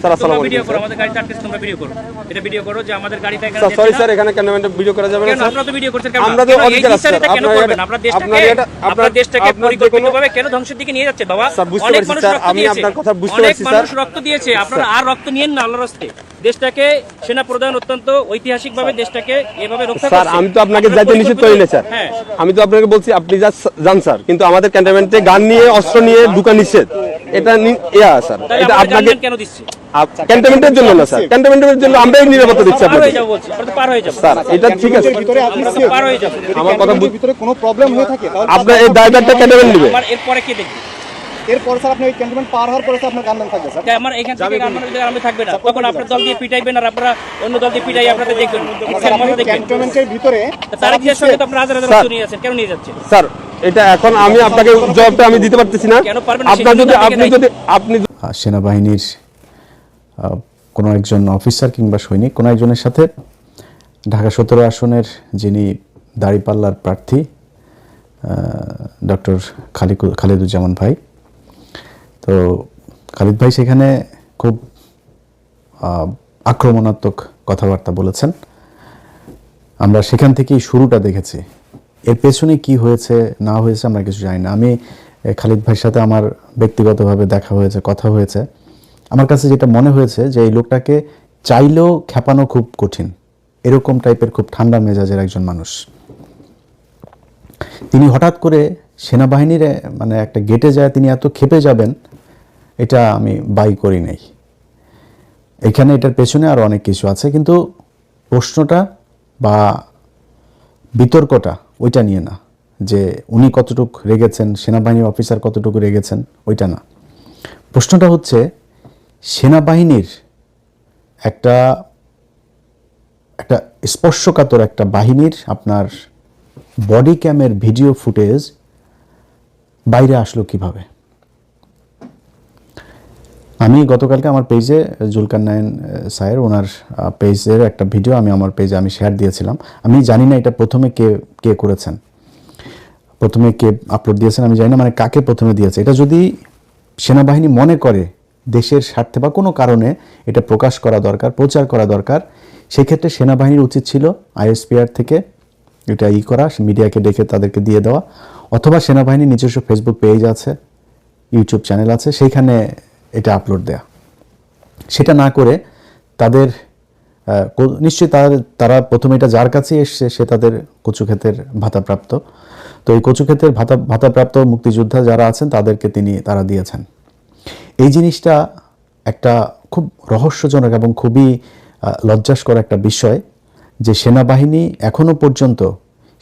Sir, আসসালামু video করো আমাদের গাড়িতে আটকেছে তোমরা ভিডিও করো। এটা ভিডিও করো যে আমাদের গাড়িটা এখানে স্যার সরি স্যার এখানে ক্যামেরাম্যান ভিডিও করা যাবে না স্যার। আপনারা তো ভিডিও করছেন কেন? আমরা তো অধিকার আছে, কেন করবেন? এটা- আপনার আপনার দেশটাকে এটা- আপনার আপনার- দেশটাকে আপনার যে কোনো- পরিকল্পিতভাবে কেন ধ্বংসের দিকে নিয়ে যাচ্ছে বাবা? স্যার, বুঝতে পারছি, স্যার। আমি আপনার কথা বুঝতে অনেক পারছি, মানুষ রক্ত দিয়েছে। আপনারা আর রক্ত নিয়েন না আল্লাহর রাস্তে। দেশটাকে সেনা প্রধান অত্যন্ত ঐতিহাসিকভাবে দেশটাকে এভাবে রক্ষা স্যার আমি তো আপনাকে যাইতে নিষেধ করি না স্যার। হ্যাঁ। আমি তো আপনাকে বলছি আপনি যা যান স্যার। কিন্তু আমাদের ক্যান্টনমেন্টে গান নিয়ে অস্ত্র নিয়ে ঢুকা নিষেধ। এটা ইয়া স্যার। এটা আপনাকে কেন দিচ্ছে? ক্যান্টনমেন্টের জন্য না স্যার। ক্যান্টনমেন্টের জন্য আমরাই নিরাপত্তা দিচ্ছি হয়ে স্যার। এটা ঠিক আছে। ভিতরে আপনি আমরা হয়ে কথা ভিতরে কোনো প্রবলেম হয়ে থাকে আপনার এই ড্রাইভারটা ক্যান্টনমেন্ট নেবে? এরপরে কি দেখবে? এরপর স্যার আপনি ওই ক্যান্টনমেন্ট পার হওয়ার পরে আপনার গানম্যান থাকবে স্যার। আমার এখান থেকে গানম্যানের আমি থাকবে না। তখন আপনার দল দিয়ে পিটাইবেন আর আপনারা অন্য দল দিয়ে পিটাই আপনাদের দেখবেন। স্যার আপনি ক্যান্টনমেন্টের ভিতরে তার ইতিহাস সঙ্গে তো safe। হাজার হাজার স্যার। নিয়ে যাচ্ছেন। কেন নিয়ে যাচ্ছেন? স্যার এটা এখন আমি আপনাকে জবাবটা আমি দিতে পারতেছি না? আপনার যদি আপনি যদি আপনি সেনাবাহিনীর কোনো একজন অফিসার কিংবা সৈনিক, কোনো একজনের সাথে ঢাকা সতেরো আসনের যিনি দাঁড়িপাল্লার প্রার্থী ডক্টর খালিকু খালিদুজ্জামান ভাই। তো খালিদ ভাই সেখানে খুব আক্রমণাত্মক কথাবার্তা বলেছেন। আমরা সেখান থেকেই শুরুটা দেখেছি। এর পেছনে কি হয়েছে, না হয়েছে আমরা কিছু জানি না। আমি খালিদ ভাইয়ের সাথে আমার ব্যক্তিগতভাবে দেখা হয়েছে, কথা হয়েছে। আমার কাছে যেটা মনে হয়েছে যে এই লোকটাকে চাইলেও খেপানো খুব কঠিন। এরকম টাইপের খুব ঠান্ডা মেজাজের একজন মানুষ। তিনি হঠাৎ করে সেনাবাহিনীর মানে একটা গেটে যায়, তিনি এত খেপে যাবেন, এটা আমি বাই করি নাই। এখানে এটার পেছনে আরও অনেক কিছু আছে, কিন্তু প্রশ্নটা বা বিতর্কটা ওইটা নিয়ে না, যে উনি কতটুকু রেগেছেন, সেনাবাহিনীর অফিসার কতটুকু রেগেছেন, ওইটা না। প্রশ্নটা হচ্ছে সেনাবাহিনীর একটা একটা স্পর্শকাতর একটা বাহিনীর আপনার বডি ক্যামের ভিডিও ফুটেজ বাইরে আসলো কীভাবে? আমি গতকালকে আমার পেজে জুলকার নায়ন স্যার, ওনার পেজের একটা ভিডিও আমি আমার পেজে আমি শেয়ার দিয়েছিলাম। আমি জানি না এটা প্রথমে কে কে করেছেন। প্রথমে কে আপলোড দিয়েছেন আমি জানি না মানে কাকে প্রথমে দিয়েছে। এটা যদি সেনাবাহিনী মনে করে দেশের স্বার্থে বা কোনো কারণে এটা প্রকাশ করা দরকার, প্রচার করা দরকার, সেক্ষেত্রে সেনাবাহিনীর উচিত ছিল আইএসপিআর থেকে এটা ই করা, মিডিয়াকে ডেকে তাদেরকে দিয়ে দেওয়া, অথবা সেনাবাহিনীর নিজস্ব ফেসবুক পেজ আছে, ইউটিউব চ্যানেল আছে, সেইখানে এটা আপলোড দেয়া। সেটা না করে তাদের নিশ্চয়ই তারা তারা প্রথমে এটা যার কাছে এসছে, সে তাদের কচুক্ষেতের ভাতাপ্রাপ্ত। তো এই কচুক্ষেতের ভাতা, ভাতাপ্রাপ্ত মুক্তিযোদ্ধা যারা আছেন, তাদেরকে তিনি, তারা দিয়েছেন। এই জিনিসটা একটা খুব রহস্যজনক এবং খুবই লজ্জাস্কর একটা বিষয় যে সেনাবাহিনী এখনও পর্যন্ত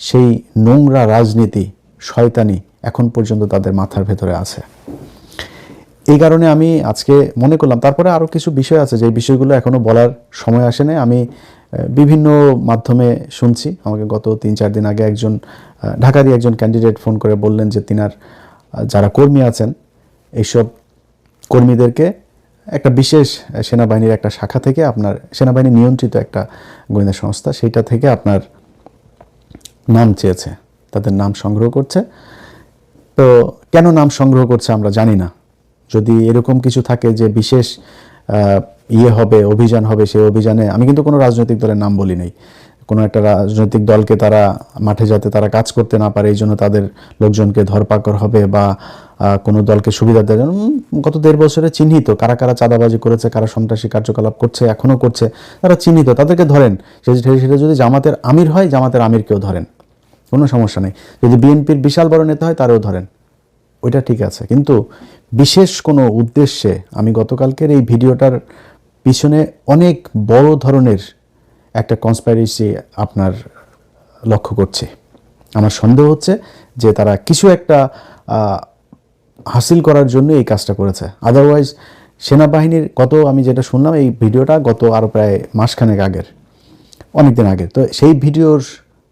সেই নোংরা রাজনীতি, শয়তানি এখন পর্যন্ত তাদের মাথার ভেতরে আছে। এই কারণে আমি আজকে মনে করলাম, তারপরে আরও কিছু বিষয় আছে যে বিষয়গুলো এখনও বলার সময় আসে নাই। আমি বিভিন্ন মাধ্যমে শুনছি। আমাকে গত তিন চার দিন আগে একজন ঢাকারই একজন ক্যান্ডিডেট ফোন করে বললেন যে তিনার যারা কর্মী আছেন, এইসব কর্মীদেরকে একটা বিশেষ সেনাবাহিনীর একটা শাখা থেকে আপনার সেনাবাহিনী নিয়ন্ত্রিত একটা গোয়েন্দা সংস্থা, সেইটা থেকে আপনার নাম চেয়েছে, তাদের নাম সংগ্রহ করছে। তো কেন নাম সংগ্রহ করছে আমরা জানি না। যদি এরকম কিছু থাকে যে বিশেষ ইয়ে হবে, অভিযান হবে, সেই অভিযানে আমি কিন্তু কোনো রাজনৈতিক দলের নাম বলি নাই। কোনো একটা রাজনৈতিক দলকে তারা মাঠে যাতে তারা কাজ করতে না পারে এই জন্য তাদের লোকজনকে ধরপাকড় হবে বা কোনো দলকে সুবিধা উম, গত দেড় বছরে চিহ্নিত কারা কারা চাঁদাবাজি করেছে কারা সন্ত্রাসী কার্যকলাপ করছে এখনও করছে তারা চিহ্নিত তাদেরকে ধরেন সেটা যদি জামাতের আমির হয় জামাতের আমিরকেও ধরেন কোনো সমস্যা নেই। যদি বিএনপির বিশাল বড় নেতা হয় তারও ধরেন ওইটা ঠিক আছে। কিন্তু বিশেষ কোনো উদ্দেশ্যে আমি গতকালকের এই ভিডিওটার পিছনে অনেক বড় ধরনের একটা কনস্পাইরেসি আপনার লক্ষ্য করছে। আমার সন্দেহ হচ্ছে যে তারা কিছু একটা হাসিল করার জন্য এই কাজটা করেছে। আদারওয়াইজ সেনাবাহিনীর গত আমি যেটা শুনলাম, এই ভিডিওটা গত আরও প্রায় মাসখানেক আগের, অনেকদিন আগে। তো সেই ভিডিওর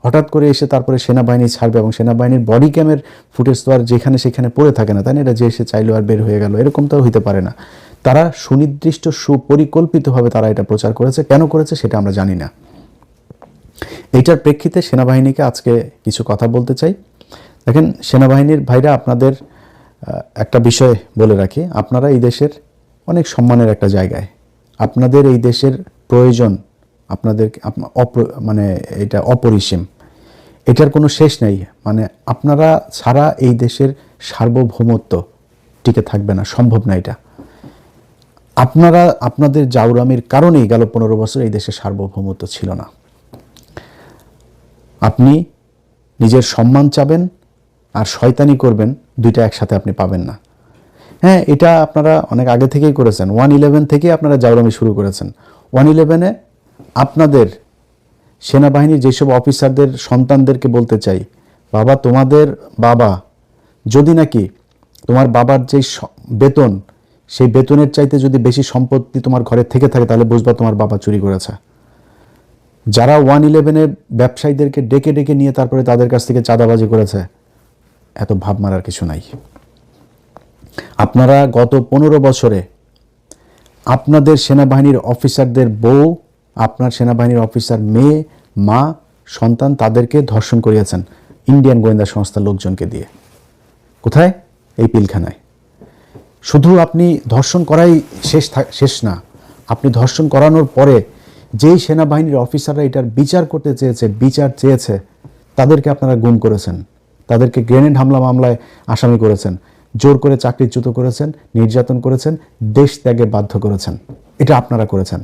হঠাৎ করে এসে তারপরে সেনাবাহিনী ছাড়বে এবং সেনাবাহিনীর বডি ক্যামের ফুটেজ তো আর যেখানে সেখানে পড়ে থাকে না, তাই না? এটা যে এসে চাইলো আর বের হয়ে গেল এরকম তো হইতে পারে না। তারা সুনির্দিষ্ট সুপরিকল্পিতভাবে তারা এটা প্রচার করেছে। কেন করেছে সেটা আমরা জানি না। এইটার প্রেক্ষিতে সেনাবাহিনীকে আজকে কিছু কথা বলতে চাই। দেখেন, সেনাবাহিনীর ভাইরা, আপনাদের একটা বিষয় বলে রাখি। আপনারা এই দেশের অনেক সম্মানের একটা জায়গায়। আপনাদের এই দেশের প্রয়োজন আপনাদের আপনা- মানে এটা অপরিসীম। এটার কোনো শেষ নেই। মানে আপনারা ছাড়া এই দেশের সার্বভৌমত্ব টিকে থাকবে না। সম্ভব না এটা। আপনারা আপনাদের জাউরামির কারণেই গেল পনেরো বছর এই দেশের সার্বভৌমত্ব ছিল না। আপনি নিজের সম্মান চাবেন আর শয়তানি করবেন, দুইটা একসাথে আপনি পাবেন না। হ্যাঁ এটা আপনারা অনেক আগে থেকেই করেছেন। ওয়ান ইলেভেন থেকে আপনারা জাউরামি শুরু করেছেন। ওয়ান ইলেভেনে আপনাদের সেনাবাহিনীর যেসব অফিসারদের, সন্তানদেরকে বলতে চাই, বাবা তোমাদের বাবা, যদি নাকি তোমার বাবার যে স- বেতন সেই বেতনের চাইতে যদি বেশি সম্পত্তি তোমার ঘরে থেকে থাকে, তাহলে বুঝবা তোমার বাবা চুরি করেছে। যারা ওয়ান ইলেভেনের ব্যবসায়ীদেরকে ডেকে ডেকে নিয়ে তারপরে তাদের কাছ থেকে চাঁদাবাজি করেছে, এত ভাব মারার কিছু নাই। আপনারা গত পনেরো বছরে আপনাদের সেনাবাহিনীর অফিসারদের বউ, আপনার সেনাবাহিনীর অফিসার মেয়ে, মা, সন্তান তাদেরকে ধর্ষণ করিয়েছেন ইন্ডিয়ান গোয়েন্দা সংস্থার লোকজনকে দিয়ে। কোথায়? এই পিলখানায়। শুধু আপনি ধর্ষণ করাই শেষ শেষ না, আপনি ধর্ষণ করানোর পরে যেই সেনাবাহিনীর অফিসাররা এটার বিচার করতে চেয়েছে, বিচার চেয়েছে, তাদেরকে আপনারা গুম করেছেন। তাদেরকে গ্রেনেড হামলা মামলায় আসামি করেছেন, জোর করে চাকরিচ্যুত করেছেন, নির্যাতন করেছেন, দেশ ত্যাগে বাধ্য করেছেন। এটা আপনারা করেছেন,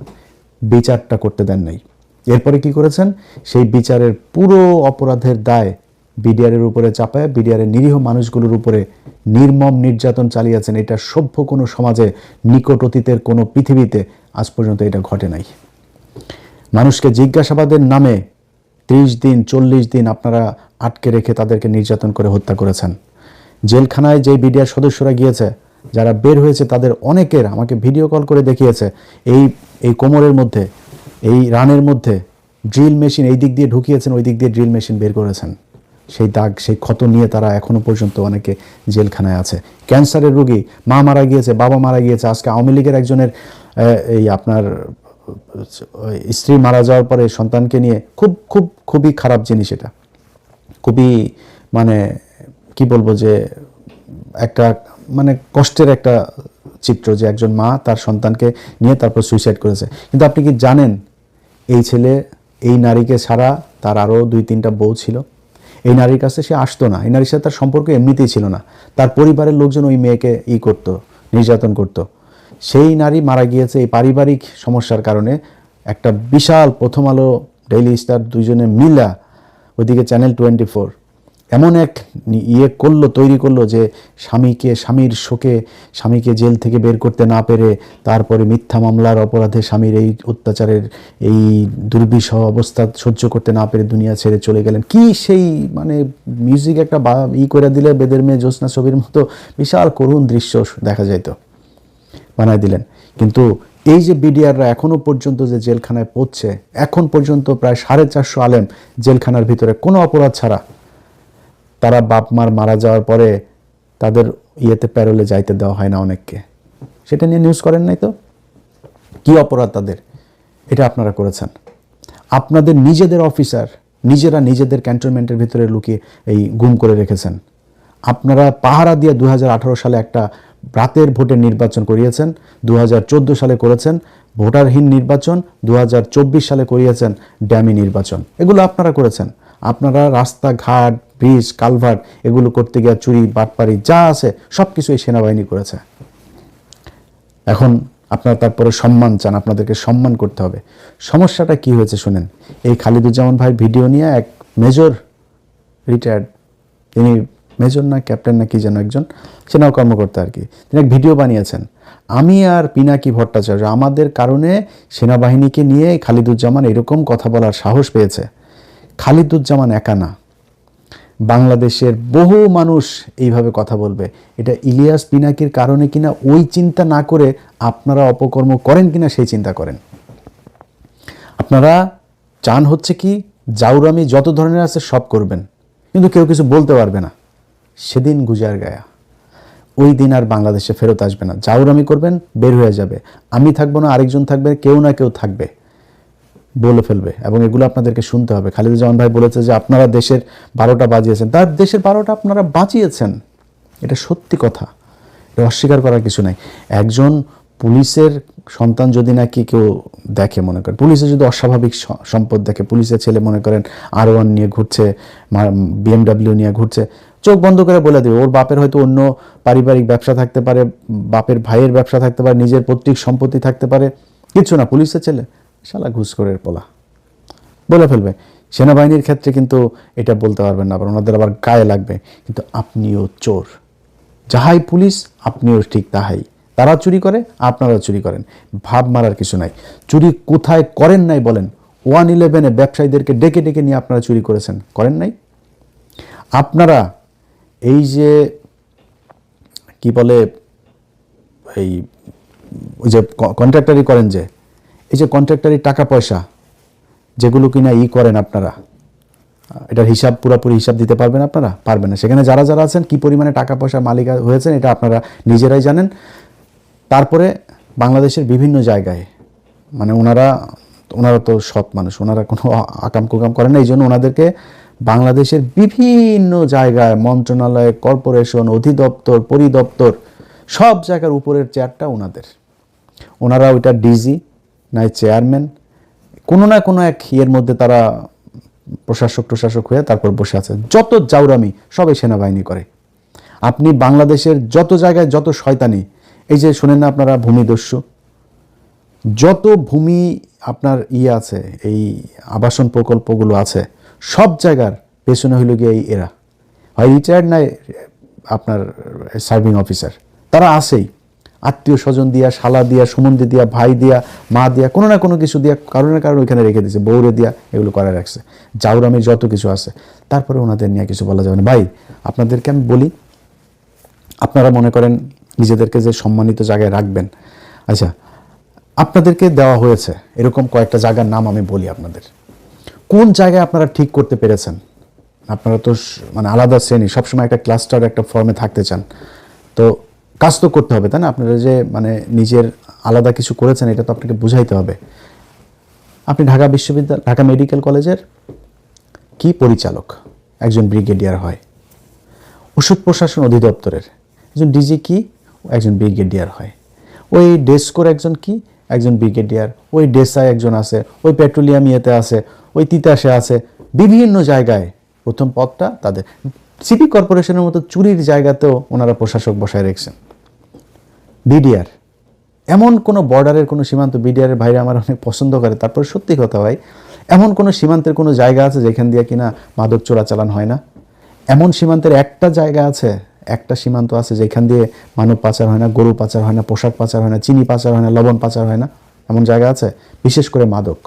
বিচারটা করতে দেন নাই। এরপরে কি করেছেন? সেই বিচারের পুরো অপরাধের দায় বিডিআরের উপরে চাপায়, বিডিআরের নিরীহ মানুষগুলোর উপরে নির্মম নির্যাতন চালিয়েছেন। এটা সভ্য কোনো সমাজে, নিকট অতীতের কোনো পৃথিবীতে আজ পর্যন্ত এটা ঘটে নাই। মানুষকে জিজ্ঞাসাবাদের নামে ত্রিশ দিন, চল্লিশ দিন আপনারা আটকে রেখে তাদেরকে নির্যাতন করে হত্যা করেছেন। জেলখানায় যে বিডিআর সদস্যরা গিয়েছে, যারা বের হয়েছে, তাদের অনেকের আমাকে ভিডিও কল করে দেখিয়েছে, এই এই কোমরের মধ্যে, এই রানের মধ্যে ড্রিল মেশিন, এই দিক দিয়ে ঢুকিয়েছেন, ওই দিক দিয়ে ড্রিল মেশিন বের করেছেন। সেই দাগ, সেই ক্ষত নিয়ে তারা এখনও পর্যন্ত অনেকে জেলখানায় আছে। ক্যান্সারের রোগী, মা মারা গিয়েছে, বাবা মারা গিয়েছে। আজকে আওয়ামী লীগের একজনের এই আপনার, স্ত্রী মারা যাওয়ার পরে সন্তানকে নিয়ে খুব খুব, খুবই খারাপ জিনিস এটা। খুবই মানে কি বলব যে, একটা মানে কষ্টের একটা চিত্র যে একজন মা তার সন্তানকে নিয়ে তারপর সুইসাইড করেছে। কিন্তু আপনি কি জানেন, এই ছেলে, এই নারীকে ছাড়া তার আরও দুই তিনটা বউ ছিল? এই নারীর কাছে সে আসতো না। এই নারীর সাথে তার সম্পর্ক এমনিতেই ছিল না। তার পরিবারের লোকজন ওই মেয়েকে ই করত, নির্যাতন করত। সেই নারী মারা গিয়েছে এই পারিবারিক সমস্যার কারণে। একটা বিশাল প্রথম আলো ডেইলি স্টার দুইজনে মিলা ওইদিকে চ্যানেল টোয়েন্টি ফোর এমন এক ইয়ে করল, তৈরি করল যে স্বামীকে, স্বামীর শোকে, স্বামীকে জেল থেকে বের করতে না পেরে তারপরে মিথ্যা মামলার অপরাধে স্বামীর এই অত্যাচারের এই দুর্বিষহ অবস্থা সহ্য করতে না পেরে দুনিয়া ছেড়ে চলে গেলেন। কি সেই মানে মিউজিক একটা বা ই করে দিলে বেদের মেয়ে জ্যোৎস্না ছবির মতো বিশাল করুণ দৃশ্য দেখা যাইতো, বানায় দিলেন। কিন্তু এই যে বিডিআররা এখনও পর্যন্ত যে জেলখানায় পড়ছে, এখন পর্যন্ত প্রায় সাড়ে চারশো আলেম জেলখানার ভিতরে কোনো অপরাধ ছাড়া তারা বাপ মার মারা যাওয়ার পরে তাদের ইয়েতে প্যারোলে যাইতে দেওয়া হয় না অনেককে। সেটা নিয়ে নিউজ করেন নাই তো? কি অপরাধ তাদের? এটা আপনারা করেছেন। আপনাদের নিজেদের অফিসার নিজেরা নিজেদের ক্যান্টনমেন্টের ভিতরে লুকিয়ে এই গুম করে রেখেছেন। আপনারা পাহারা দিয়ে দু হাজার আঠারো সালে একটা রাতের ভোটের নির্বাচন করিয়েছেন দু হাজার চোদ্দ সালে করেছেন ভোটারহীন নির্বাচন দু হাজার চব্বিশ সালে করিয়েছেন ড্যামি নির্বাচন। এগুলো আপনারা করেছেন। আপনারা রাস্তাঘাট, ব্রিজ, কালভার্ট, এগুলো করতে গিয়ে চুরি, বাটপারি যা আছে সব কিছু এই সেনাবাহিনী করেছে। এখন আপনারা তারপরে সম্মান চান, আপনাদেরকে সম্মান করতে হবে। সমস্যাটা কি হয়েছে শুনেন। এই খালিদুজ্জামান ভাই ভিডিও নিয়ে এক মেজর রিটায়ার্ড তিনি মেজর না ক্যাপ্টেন না, কি যেন একজন সেনা কর্মকর্তা আর কি, তিনি এক ভিডিও বানিয়েছেন। আমি আর পিনাকি ভট্টাচার্য আমাদের কারণে সেনাবাহিনীকে নিয়ে খালিদুজ্জামান এরকম কথা বলার সাহস পেয়েছে। খালিদুজ্জামান একা না। বাংলাদেশের বহু মানুষ এইভাবে কথা বলবে। এটা ইলিয়াস পিনাকির কারণে কিনা ওই চিন্তা না করে আপনারা অপকর্ম করেন কিনা সেই চিন্তা করেন। আপনারা চান হচ্ছে কি, জাউরামি যত ধরনের আছে সব করবেন। কিন্তু কেউ কিছু বলতে পারবে না। সেদিন গুজার গায়া। ওই দিন আর বাংলাদেশে ফেরত আসবে না। জাউরামি করবেন, বের হয়ে যাবে। আমি থাকব না, আরেকজন থাকবে, কেউ না কেউ থাকবে, বলে ফেলবে। এবং এগুলো আপনাদেরকে শুনতে হবে। খালিদুজ্জামান ভাই বলেছে যে আপনারা দেশের বারোটা বাজিয়েছেন। তার দেশের বারোটা আপনারা বাঁচিয়েছেন। এটা সত্যি কথা। এটা অস্বীকার করার কিছু নাই। একজন পুলিশের সন্তান যদি নাকি কেউ দেখে মনে করেন, পুলিশে যদি অস্বাভাবিক সম্পদ দেখে, পুলিশের ছেলে মনে করেন আর ওয়ান নিয়ে ঘুরছে বিএমডাব্লিউ নিয়ে ঘুরছে চোখ বন্ধ করে বলে দেবে। ওর বাপের হয়তো অন্য পারিবারিক ব্যবসা থাকতে পারে, বাপের ভাইয়ের ব্যবসা থাকতে পারে, নিজের পৈতৃক সম্পত্তি থাকতে পারে। কিছু না, পুলিশের ছেলে। শালা ঘুষখোরের পোলা। বলে ফেলবে। সেনাবাহিনীর ক্ষেত্রে কিন্তু এটা বলতে পারবেন না, আবার ওনাদের আবার গায়ে লাগবে। কিন্তু আপনিও চোর। যাহাই পুলিশ, আপনিও ঠিক তাহাই। তারা চুরি করে আপনারা চুরি করেন। ভাব মারার কিছু নাই। চুরি কোথায় করেন নাই বলেন? ওয়ান ইলেভেনে ব্যবসায়ীদেরকে ডেকে ডেকে নিয়ে আপনারা চুরি করেছেন। করেন নাই? আপনারা এই যে, কি বলে, এই, ওই যে কন্ট্রাক্টারি করেন যে, এই যে কন্ট্রাক্টারি টাকা পয়সা যেগুলো কিনা ই করেন আপনারা, এটার হিসাব, পুরোপুরি হিসাব দিতে পারবেন আপনারা? পারবেন না। সেখানে যারা যারা আছেন, কি পরিমাণে টাকা পয়সা মালিক হয়েছেন, এটা আপনারা নিজেরাই জানেন। তারপরে বাংলাদেশের বিভিন্ন জায়গায় মানে ওনারা ওনারা তো সৎ মানুষ, ওনারা কোনো আকাম কুকাম করেন না। এই জন্য ওনাদেরকে বাংলাদেশের বিভিন্ন জায়গায় মন্ত্রণালয়, কর্পোরেশন, অধিদপ্তর, পরিদপ্তর, সব জায়গার উপরের চেয়ারটা ওনাদের। ওনারা ওইটা ডিজি, নাই চেয়ারম্যান। কোনো না কোনো এক ইয়ের মধ্যে তারা প্রশাসক প্রশাসক হয়ে তারপর বসে আছে। যত জাউরামি, সবাই সেনাবাহিনী করে। আপনি বাংলাদেশের যত জায়গায় যত শয়তানি, এই যে শোনেন না আপনারা ভূমিদস্যু? যত ভূমি আপনার ইয়ে আছে, এই আবাসন প্রকল্পগুলো আছে সব জায়গার পেছনে হইল গিয়ে এরা। হয় রিটায়ার্ড নাই আপনার সার্ভিং অফিসার তারা আসেই আত্মীয় স্বজন দিয়া, শালা দিয়া সুমন্দি দিয়া, ভাই দিয়া, মা দিয়া, কোনো না কোনো কিছু দিয়া কারণে কারণ ওইখানে রেখে দিয়েছে বৌরে দিয়া এগুলো করে রাখছে। জাউরামি যত কিছু আছে। তারপরে ওনাদের নিয়ে কিছু বলা যাবে না। ভাই, আপনাদেরকে আমি বলি, আপনারা মনে করেন নিজেদেরকে যে সম্মানিত জায়গায় রাখবেন। আচ্ছা আপনাদেরকে দেওয়া হয়েছে, এরকম কয়েকটা জায়গার নাম আমি বলি আপনাদের। কোন জায়গায় আপনারা ঠিক করতে পেরেছেন? আপনারা তো মানে আলাদা শ্রেণি, সবসময় একটা ক্লাস্টার একটা ফর্মে থাকতে চান। তো কাজ তো করতে হবে, তাই না? আপনারা যে মানে নিজের আলাদা কিছু করেছেন, এটা তো আপনাকে বুঝাইতে হবে। আপনি ঢাকা বিশ্ববিদ্যালয় ঢাকা মেডিকেল কলেজের কি পরিচালক? একজন ব্রিগেডিয়ার হয়। ওষুধ প্রশাসন অধিদপ্তরের। একজন ডিজি কি? একজন ব্রিগেডিয়ার হয়। ওই ডেস্কোর একজন কি? একজন ব্রিগেডিয়ার, ওই ডেসায় একজন আছে, ওই পেট্রোলিয়াম ইয়েতে আছে, ওই তিতাসে আছে, বিভিন্ন জায়গায়। প্রথম পদটা তাদের। সিটি কর্পোরেশনের মতো চুরির জায়গাতেও ওনারা প্রশাসক বসায় রেখেছেন। বিডিআর। এমন কোনো বর্ডারের কোনো সীমান্ত বিডিআরের ভাইরা আমার অনেক পছন্দ করে, তারপর সত্যি কথা ভাই, এমন কোনো সীমান্তের কোনো জায়গা আছে যেখান দিয়ে কিনা মাদক চোরাচালান হয় না? এমন সীমান্তের একটা জায়গা আছে একটা সীমান্ত আছে যেখান দিয়ে মানব পাচার হয় না, গরু পাচার হয় না, পোশাক পাচার হয় না, চিনি পাচার হয় না, লবণ পাচার হয় না, এমন জায়গা আছে? বিশেষ করে মাদক।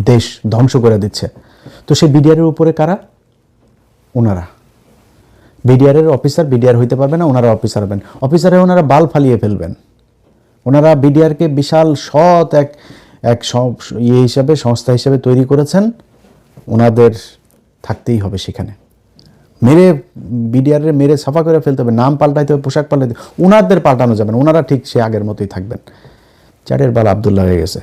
দেশ ধ্বংস করে দিচ্ছে। তো সেই বিডিআরের উপরে কারা? ওনারা। বিডিআরের অফিসার বিডিআর হইতে পারবে না, ওনারা অফিসার হবেন। অফিসারে ওনারা বাল ফালিয়ে ফেলবেন। ওনারা বিডিআরকে বিশাল সৎ এক এক ইয়ে হিসাবে, সংস্থা হিসাবে তৈরি করেছেন। ওনাদের থাকতেই হবে সেখানে। মেরে বিডিআরের মেরে সাফা করে ফেলতে হবে, নাম পাল্টাইতে হবে, পোশাক পাল্টাইতে হবে ওনাদের পাল্টানো যাবে না ওনারা ঠিক সে আগের মতোই থাকবেন। চারের বাল আবদুল্লাহ হয়ে গেছে।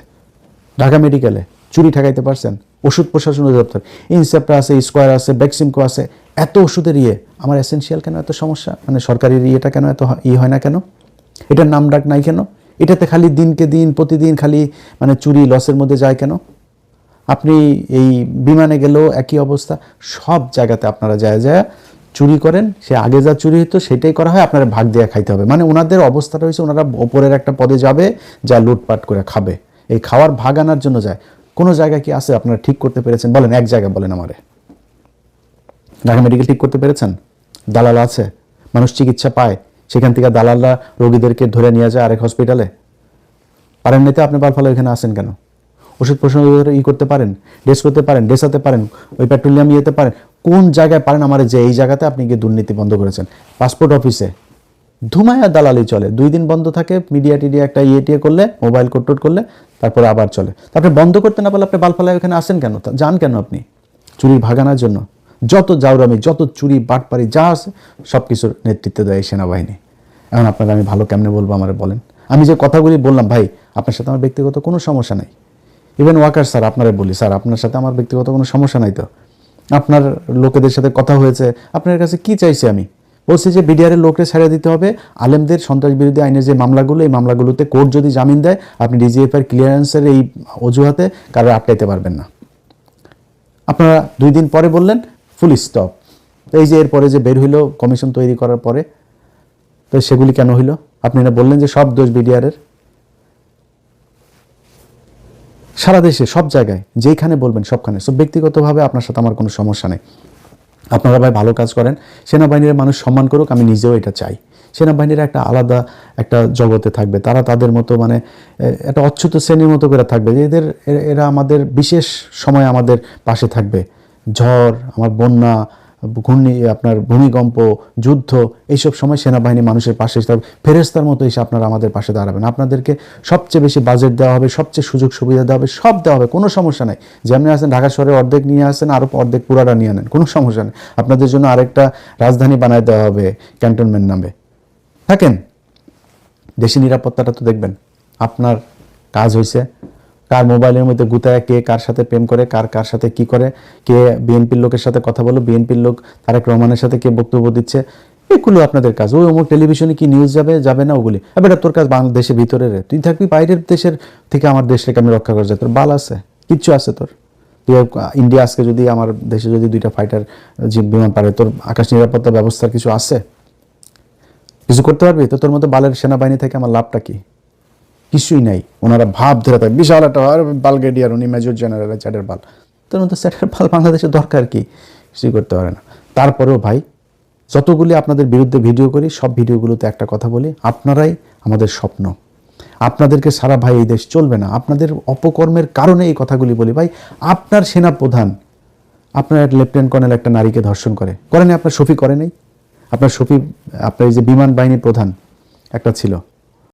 ঢাকা মেডিকেলে চুরি ঠেকাইতে পারছেন, ওষুধ প্রশাসন অধিদপ্তর ইনসেপ্টা আছে, স্কোয়ার আছে ব্যাক্সিমকো আছে, এত ওষুধের ইয়ে আমার এসেনশিয়াল কেন এত সমস্যা? মানে সরকারের ইয়েটা কেন এত ই হয় না কেন? এটার নাম ডাক নাই কেন? এটাতে খালি দিনকে দিন, প্রতিদিন খালি মানে চুরি, লসের মধ্যে যায় কেন? আপনি এই বিমানে গেলেও একই অবস্থা, সব জায়গাতে আপনারা যায় যায় চুরি করেন, সে আগে যা চুরি হতো সেটাই করা হয়, আপনারা ভাগ দিয়ে খাইতে হবে। মানে ওনাদের অবস্থাটা হয়েছে ওনারা ওপরের একটা পদে যাবে, যা লুটপাট করে খাবে। এই খাওয়ার ভাগ আনার জন্য যায়। কোনো জায়গায় কি আছে আপনারা ঠিক করতে পেরেছেন? বলেন, এক জায়গায় বলেন আমারে। ঢাকা মেডিকেল ঠিক করতে পেরেছেন? দালাল আছে, মানুষ চিকিৎসা পায়, সেখান থেকে দালালরা রোগীদেরকে ধরে নিয়ে যায় আরেক হসপিটালে পারেন নিতে আপনি বালফালা এখানে আসেন কেন? ওষুধ প্রশ্ন ই করতে পারেন ড্রেস করতে পারেন ড্রেসাতে পারেন, ওই পেট্রোলিয়াম ইয়েতে পারেন, কোন জায়গায় পারেন, আমার যে এই জায়গাতে আপনি গিয়ে দুর্নীতি বন্ধ করেছেন। পাসপোর্ট অফিসে। ধুমায়া দালালি চলে। দুই দিন বন্ধ থাকে, মিডিয়া টিডিয়া একটা ইয়ে টিয়ে করলে, মোবাইল কোট টোট করলে, তারপরে আবার চলে। তারপরে বন্ধ করতে না পারলে আপনি বালফালায় ওখানে আসেন কেন? যান কেন আপনি? চুরির ভাগানার জন্য। যত জাউরামি, যত চুরি, বাটপারি, যা আছে সব কিছুর নেতৃত্ব দেয় এই সেনাবাহিনী। এখন আপনারা আমি ভালো কেমনে বলব আমার বলেন। আমি যে কথাগুলি বললাম, ভাই, আপনার সাথে আমার ব্যক্তিগত কোনো সমস্যা নাই। ইভেন ওয়াকার স্যার আপনারা বলি স্যার আপনার সাথে আমার ব্যক্তিগত কোনো সমস্যা নাই তো। আপনার লোকেদের সাথে কথা হয়েছে, আপনার কাছে কি চাইছি আমি? বলছি যে বিডিআরের লোকরে ছেড়ে দিতে হবে, আলেমদের সন্ত্রাস বিরোধী আইনের যে মামলাগুলো, এই মামলাগুলোতে কোর্ট যদি জামিন দেয়, আপনি ডিজিএফআর ক্লিয়ারেন্সের এই অজুহাতে কারও আটকাইতে পারবেন না। আপনারা দুই দিন পরে বললেন ফুল স্টপ এই যে এরপরে যে বের হইল, কমিশন তৈরি করার পরে, তো সেগুলি কেন হইল? আপনি বললেন যে সব দোষ বিডিআরের সারা দেশে, সব জায়গায়, যেইখানে বলবেন সবখানে। সব ব্যক্তিগতভাবে আপনার সাথে আমার কোনো সমস্যা নেই। আপনারা ভাই ভালো কাজ করেন। সেনাবাহিনীর মানুষ সম্মান করুক, আমি নিজেও এটা চাই। সেনাবাহিনীর একটা আলাদা একটা জগতে থাকবে। তারা তাদের মতো মানে একটা অচ্যুত শ্রেণির মতো করে থাকবে। এদের এরা আমাদের বিশেষ সময় আমাদের পাশে থাকবে। ঝড়, আমার বন্যা ঘূর্ণি, আপনার ভূমিকম্প, যুদ্ধ, এইসব সময় সেনাবাহিনী মানুষের পাশে থাকবে। ফেরেস্তার মতো এসে আপনারা আমাদের পাশে দাঁড়াবেন। আপনাদেরকে সবচেয়ে বেশি বাজেট দেওয়া হবে, সবচেয়ে সুযোগ সুবিধা দেওয়া হবে, সব দেওয়া হবে, কোনো সমস্যা নাই। যেমনি আসেন ঢাকা শহরে অর্ধেক নিয়ে আসেন, আরও অর্ধেক পুরাটা নিয়ে নেন, কোনো সমস্যা নেই। আপনাদের জন্য আরেকটা রাজধানী বানায় দেওয়া হবে ক্যান্টনমেন্ট নামে। থাকেন? দেশি নিরাপত্তাটা তো দেখবেন, আপনার কাজ হয়েছে কার মোবাইলের মধ্যে গুতায় কে কার সাথে প্রেম করে, কার কার সাথে কি করে, কে বিএনপির লোকের সাথে কথা বলো, বিএনপির লোক তারেক রহমানের সাথে কে বক্তব্য দিচ্ছে, এগুলো আপনাদের কাজ। ওই অমুক টেলিভিশনে কি নিউজ যাবে যাবে না ওগুলি এবার তোর কাজ বাংলাদেশের ভিতরে রে। তুই থাকবি বাইরের দেশের থেকে আমার দেশটাকে আমি রক্ষা করে যাই তোর বাল আছে, কিচ্ছু আছে তোর। তুই ইন্ডিয়া আজকে যদি আমার দেশে যদি দুইটা ফাইটার যে বিমান পারে, তোর আকাশ নিরাপত্তা ব্যবস্থার কিছু আছে? কিছু করতে পারবি? তো তোর মতো বালের সেনাবাহিনী থেকে আমার লাভটা কি? কিছুই নাই। ওনারা ভাব ধরে থাকে, বিশাল একটা বালগেডিয়ার উনি মেজর জেনারেল চ্যাটের বাল। তোর মতো চ্যাটের বাল বাংলাদেশের দরকার কি? কিছুই করতে পারে না। তারপরেও ভাই, যতগুলি আপনাদের বিরুদ্ধে ভিডিও করি, সব ভিডিওগুলোতে একটা কথা বলি, আপনারাই আমাদের স্বপ্ন। আপনাদেরকে সারা ভাই এই দেশ চলবে না। আপনাদের অপকর্মের কারণে এই কথাগুলি বলি। ভাই, আপনার সেনা প্রধান আপনার লেফটেন্যান্ট কর্নেল একটা নারীকে ধর্ষণ করে। করেনি আপনার শফি করে নাই আপনার শফি, আপনার এই যে বিমান বাহিনী প্রধান একটা ছিল।